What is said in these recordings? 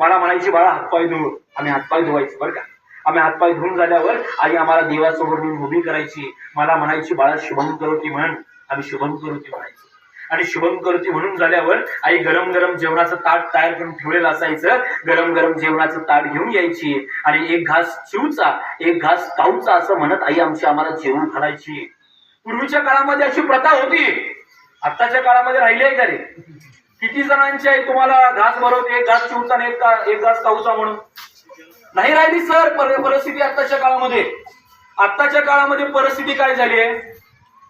मला म्हणायची बाळा हातपाय धुवू. आम्ही हातपाय धुवायचे बरं का? आम्ही हातपाय धुवून झाल्यावर आई आम्हाला देवासमोर नेऊन उभी करायची. मला म्हणायची बाळा शुभम करोती म्हण. आम्ही शुभम करोती म्हणायचो. आणि शुभम करोती म्हणून झाल्यावर आई गरम गरम जेवणाचं ताट तयार करून ठेवलेलं असायचं. गरम गरम जेवणाचं ताट घेऊन यायची. आणि एक घास चिवचा एक घास काऊचा असं म्हणत आई आमची आम्हाला जेवण घालायची पूर्वीच्या काळामध्ये अशी प्रथा होती. आत्ताच्या काळामध्ये राहिली आहे का रे? किती जणांची आई तुम्हाला घास भरवते? एक घास चिवचा आणि एक का- एक घास काऊचा म्हणून? नाही राहिली सर. पर- परिस्थिती आत्ताच्या काळामध्ये. आत्ताच्या काळामध्ये परिस्थिती काय झाली आहे?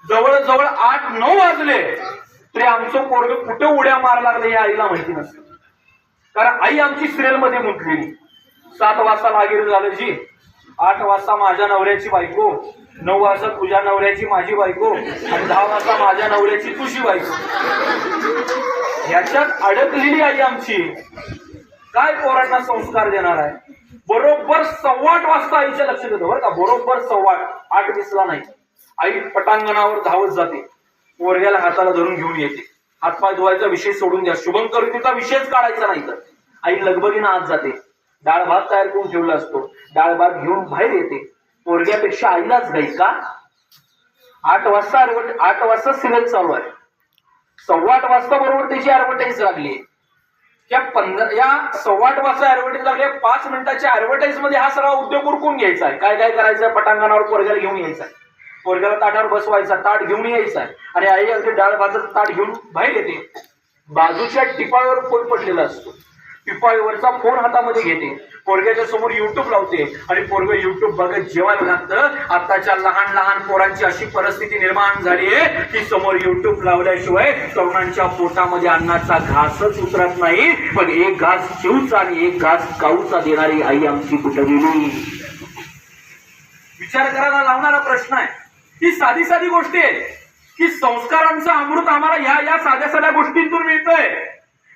जवळजवळ आठ नऊ वाजले तरी आमचं पोरग कुठे उड्या मार लागले हे आईला माहिती नसते. कारण आई आमची सिरियलमध्ये मुंटलेली सात वाजता लागेल झालं जी आठ वाजता माझ्या नवऱ्याची बायको नऊ वाजता तुझ्या नवऱ्याची माझी बायको आणि दहा वाजता माझ्या नवऱ्याची तुझी बायको. ह्याच्यात अडकलेली आई आमची. काय पोरांना संस्कार देणार आहे? बरोबर सव्वा आठ वाजता आईच्या लक्षात येतं बरं का? बरोबर सव्वाट आठ दिसला नाही. आई पटांगणावर धावत जाते. पोरग्याला हाताला धरून घेऊन येते. हातपाय धुवायचा विषय सोडून द्या. शुभंकर तिचा विषयच काढायचा नाही तर. आई लगबगीनं आत जाते. डाळ भात तयार करून ठेवला असतो. डाळ भात घेऊन बाहेर येते. पोरग्यापेक्षा आईलाच गाई का? आठ वाजता आठ वाजता सिरियल चालू आहे. सव्वा आठ वाजता बरोबर त्याची ऍडव्हर्टाईज लागली. या पंधरा या सव्वा आठ वाजता ऍडव्हर्टाईज लागली पाच मिनिटाच्या ऍडव्हर्टाईजमध्ये हा सगळा उद्योग उरकून घ्यायचा आहे. काय काय करायचं पटांगणावर पोरग्याला घेऊन यायचा आहे. पोरग्याला ताटावर बसवायचा ताट घेऊन यायचा आहे. आणि आई अगदी डाळ भाताचं ताट घेऊन बाहेर येते. बाजूच्या टिपाळीवर फोन पडलेला असतो. टिपाळीवरचा फोन हातामध्ये घेते. पोरग्याच्या समोर युट्यूब लावते आणि पोरग युट्यूब बघत जेवायला लागतं. आताच्या लहान लहान पोरांची अशी परिस्थिती निर्माण झाली आहे की समोर युट्यूब लावल्याशिवाय तरुणांच्या पोटामध्ये अन्नाचा घासच उतरत नाही. पण एक घास चिवचा आणि एक घास काऊचा देणारी आई आमची कुठं गेली? विचार करायला लावणारा प्रश्न आहे. ही साधी साधी गोष्टी आहे. की संस्कारांचं अमृत आम्हाला ह्या या साध्या साध्या गोष्टींतून मिळतंय.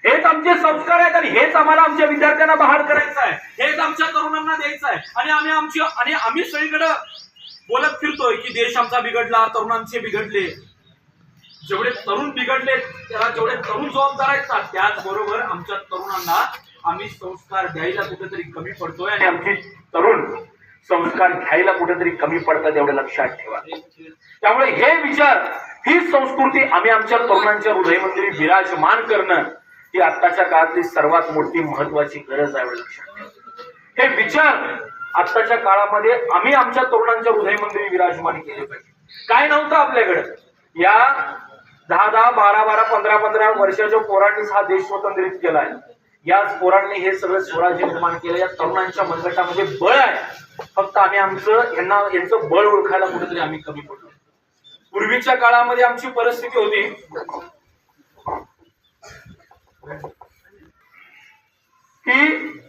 हेच आमचे संस्कार आहेत. हेच आम्हाला आमच्या विद्यार्थ्यांना बहाल करायचं आहे. हेच आमच्या तरुणांना द्यायचं आहे. आणि आम्ही आमची आणि आम्ही सगळीकडे बोलत फिरतोय की देश आमचा बिघडला तरुणांचे बिघडले. जेवढे तरुण बिघडले त्याला जेवढे तरुण जबाबदार आहेत ना त्याचबरोबर आमच्या तरुणांना आम्ही संस्कार द्यायला कुठेतरी कमी पडतोय आणि आमची तरुण संस्कार घ्यायला कुठेतरी कमी पडतात एवढं लक्षात ठेवा. त्यामुळे हे विचार ही संस्कृती आम्ही आमच्या तरुणांच्या हृदयमंदिरी विराजमान करणं ही आत्ताच्या काळातली सर्वात मोठी महत्वाची गरज आहे लक्षात ठेवा. हे विचार आत्ताच्या काळामध्ये आम्ही आमच्या तरुणांच्या हृदयमंदिरी विराजमान केले पाहिजे. काय नव्हतं आपल्याकडे? या दहा दहा बारा बारा पंधरा पंधरा वर्षाच्या पोरांनीच हा देश स्वतंत्रित केला आहे याच पोरांनी हे सगळं स्वराज्य निर्माण केलं या तरुणांच्या मनगटामध्ये बळ आहे. फक्त आम्ही आमचं यांना यांचं बळ ओळखायला कुठेतरी आम्ही कमी पडलो. पूर्वीच्या काळामध्ये आमची परिस्थिती होती की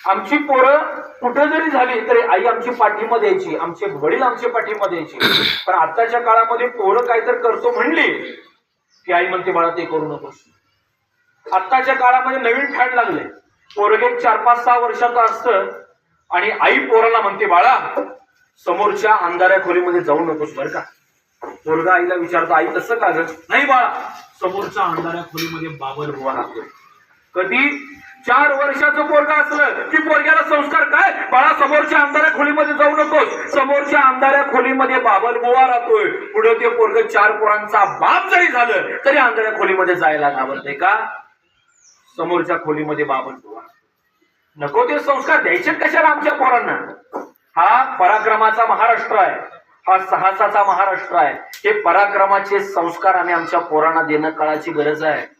आमची पोरं कुठं जरी झाली तरी आई आमची पाठीमध्ये यायची आमचे वडील आमच्या पाठीमध्ये द्यायची पण आताच्या काळामध्ये पोरं काहीतरी करतो म्हणली की आई म्हणते बाळा ते करू नकोस. आत्ताच्या काळामध्ये नवीन फॅड लागले. पोरगे चार पाच सहा वर्षाचं असतं आणि आई पोराला म्हणते बाळा समोरच्या अंधाऱ्या खोलीमध्ये जाऊ नकोस बरं का? पोरगा आईला विचारतो आई तसं का ग? नाही बाळा समोरच्या अंधाऱ्या खोलीमध्ये बाबर बुवा लागतो कधी? चार वर्षाचं पोरगा असलं की पोरग्याला संस्कार काय? बाळा समोरच्या आमदाऱ्या खोलीमध्ये जाऊ नकोस. समोरच्या आमदाऱ्या खोलीमध्ये बाबल बुवा राहतोय. पुढे ते पोरग चार पोरांचा बाप जरी झालं तरी आमदाऱ्या खोलीमध्ये जायला घाबरते का? समोरच्या खोलीमध्ये बाबल बुवा. नको ते संस्कार द्यायचे कशाला आमच्या पोरांना? हा पराक्रमाचा महाराष्ट्र आहे. हा साहसाचा महाराष्ट्र आहे. हे पराक्रमाचे संस्कार आम्ही आमच्या पोरांना देणं काळाची गरज आहे.